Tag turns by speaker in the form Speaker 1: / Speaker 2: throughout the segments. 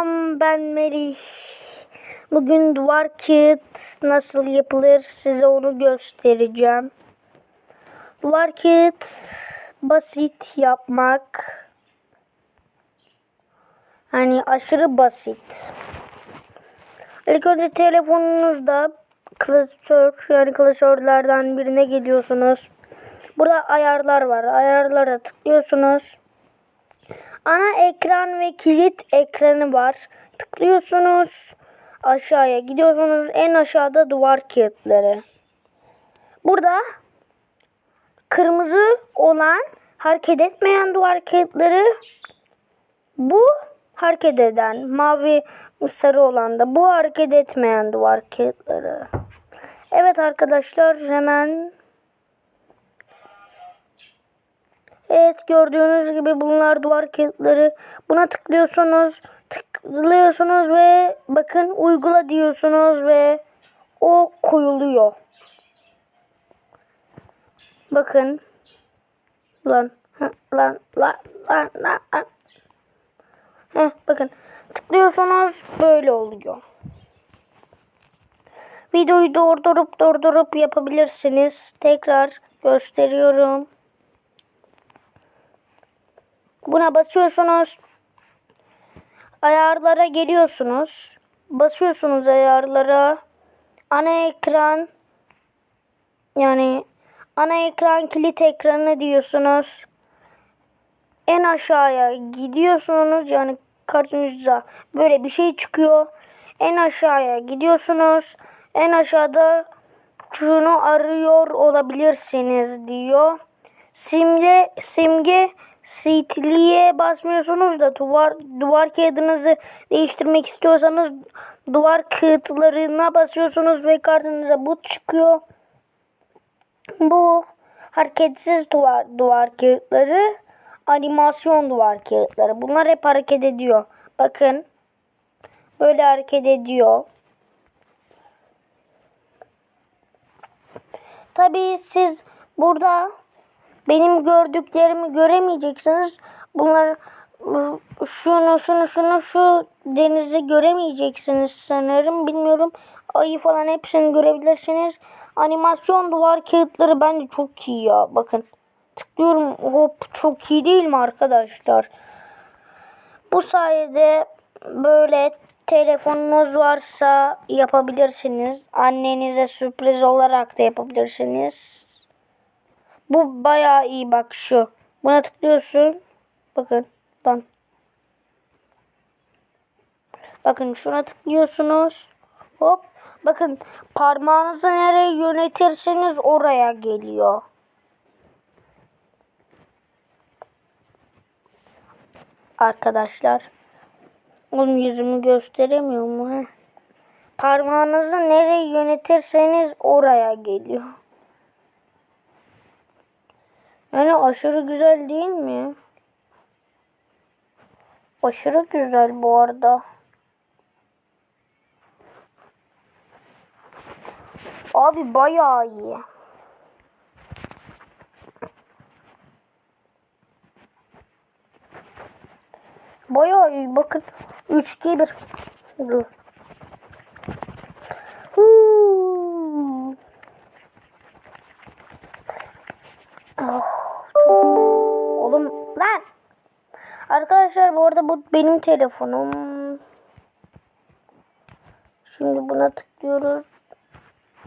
Speaker 1: Selam ben Melih. Bugün duvar kağıt nasıl yapılır size onu göstereceğim. Duvar kağıt basit yapmak. Hani aşırı basit. İlk önce telefonunuzda klasör yani klasörlerden birine geliyorsunuz. Burada ayarlar var. Ayarlara tıklıyorsunuz. Ana ekran ve kilit ekranı var. Tıklıyorsunuz. Aşağıya gidiyorsunuz. En aşağıda duvar kağıtları. Burada kırmızı olan hareket etmeyen duvar kağıtları bu hareket eden mavi sarı olan da bu hareket etmeyen duvar kağıtları. Evet arkadaşlar hemen Evet gördüğünüz gibi bunlar duvar kağıtları. Buna tıklıyorsunuz. Tıklıyorsunuz ve bakın uygula diyorsunuz ve o koyuluyor. Bakın. Lan. Lan. Lan. Lan. Lan. lan. Heh, bakın. Tıklıyorsunuz böyle oluyor. Videoyu durdurup durdurup yapabilirsiniz. Tekrar gösteriyorum. Buna basıyorsunuz. Ayarlara geliyorsunuz. Basıyorsunuz ayarlara. Ana ekran yani ana ekran kilit ekranı diyorsunuz. En aşağıya gidiyorsunuz yani karşınıza böyle bir şey çıkıyor. En aşağıya gidiyorsunuz. En aşağıda şunu arıyor olabilirsiniz diyor. Simge simge sitliğe basmıyorsunuz da duvar duvar kağıdınızı değiştirmek istiyorsanız duvar kağıtlarına basıyorsunuz ve kartınıza bu çıkıyor. Bu hareketsiz duvar duvar kağıtları, animasyon duvar kağıtları. Bunlar hep hareket ediyor. Bakın. Böyle hareket ediyor. Tabii siz burada benim gördüklerimi göremeyeceksiniz. Bunlar şunu şunu şunu şu denizi göremeyeceksiniz sanırım. Bilmiyorum. Ayı falan hepsini görebilirsiniz. Animasyon duvar kağıtları bence çok iyi ya. Bakın. Tıklıyorum. Hop çok iyi değil mi arkadaşlar? Bu sayede böyle telefonunuz varsa yapabilirsiniz. Annenize sürpriz olarak da yapabilirsiniz. Bu bayağı iyi bak şu. Buna tıklıyorsun. Bakın. Lan. Bakın şuna tıklıyorsunuz. Hop. Bakın parmağınızı nereye yönetirseniz oraya geliyor. Arkadaşlar. Oğlum yüzümü gösteremiyor mu? Parmağınızı nereye yönetirseniz oraya geliyor. Yani aşırı güzel değil mi? Aşırı güzel bu arada. Abi bayağı iyi. Bayağı iyi. Bakın 3 2 1. Dur. Arkadaşlar bu arada bu benim telefonum. Şimdi buna tıklıyoruz.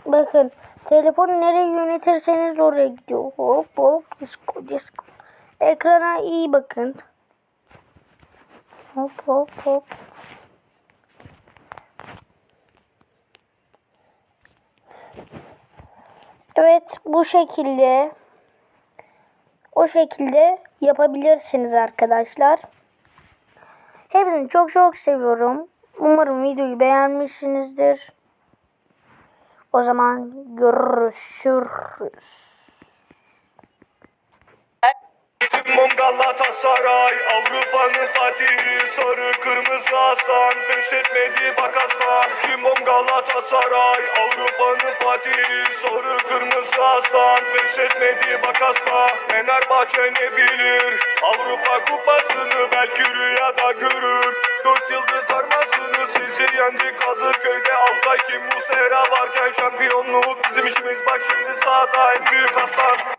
Speaker 1: Bakın telefonu nereye yönetirseniz oraya gidiyor. Hop hop disco disco. Ekrana iyi bakın. Hop hop hop. Evet bu şekilde o şekilde yapabilirsiniz arkadaşlar. Hepinizi çok çok seviyorum. Umarım videoyu beğenmişsinizdir. O zaman görüşürüz.
Speaker 2: Galatasaray Avrupa'nın fatihi Sarı kırmızı aslan Pes etmedi bak aslan. Cimbom Galatasaray Avrupa'nın fatihi Sarı kırmızı aslan Pes etmedi bak aslan. Fenerbahçe ne bilir Avrupa kupasını belki rüyada görür. Dört yıldız arma yendik Kadıköy'de. Altay Kim Muslera varken Şampiyonluk bizim işimiz. Bak şimdi sahada en büyük aslan